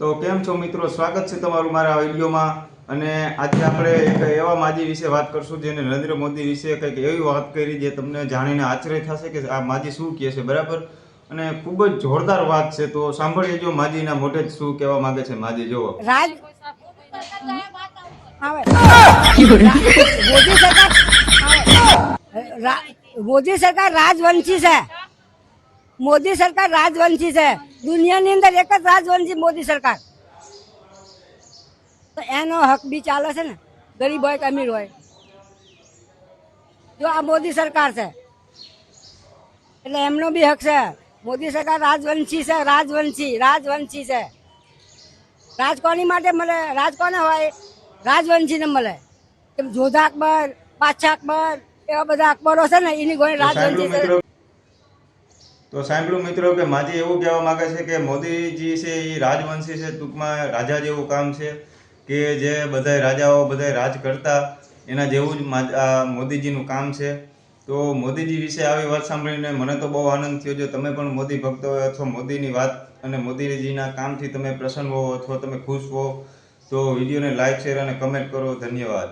તો કેમ છો મિત્રો? સ્વાગત છે તમારું મારા વિડીયોમાં. અને આજે આપણે એક એવા માજી વિશે વાત કરશું જેને નરેન્દ્ર મોદી વિશે કંઈક એવી વાત કરી જે તમને જાણીને આશ્ચર્ય થશે કે આ માજી શું કહે છે બરાબર? અને ખૂબ જ જોરદાર વાત છે. તો સાંભળીએ જો માજીના મોઢે જ શું કહેવા માંગે છે માજી જુઓ. રાજ મોદી સરકાર મોદી સરકાર રાજવંશી છે. મોદી સરકાર રાજવંશી છે. દુનિયાની અંદર એક જ રાજવંશી મોદી સરકાર. તો એનો હક બી ચાલે છે ને? ગરીબ હોય કે અમીર હોય. જો આ મોદી સરકાર છે. એટલે એમનો બી હક છે. મોદી સરકાર રાજવંશી છે રાજવંશી રાજવંશી છે. રાજ કોની માટે મળે? રાજ કોને હોય? રાજવંશીને મળે. કેમ જોધા અકબર પાછા અકબર એવા બધા અકબરો છે ને એની ગોળી રાજવંશી છે. તો સાંભળ્યું મિત્રો કે માજી એવું કહેવા માંગે છે કે મોદીજી છે એ રાજવંશી છે, ટૂંકમાં રાજા જેવું કામ છે કે જે બધાય રાજાઓ બધાય રાજ કરતા, એના જેવું જ મોદીજીનું કામ છે. તો મોદીજી વિશે આવી વાત સાંભળીને મને તો બહુ આનંદ થયો. જો તમે પણ મોદી ભક્ત હોય અથવા મોદીની વાત અને મોદીજીના કામથી તમે પ્રસન્ન હો અથવા તમે ખુશ હો તો વિડીયોને લાઇક શેર અને કમેન્ટ કરો. ધન્યવાદ.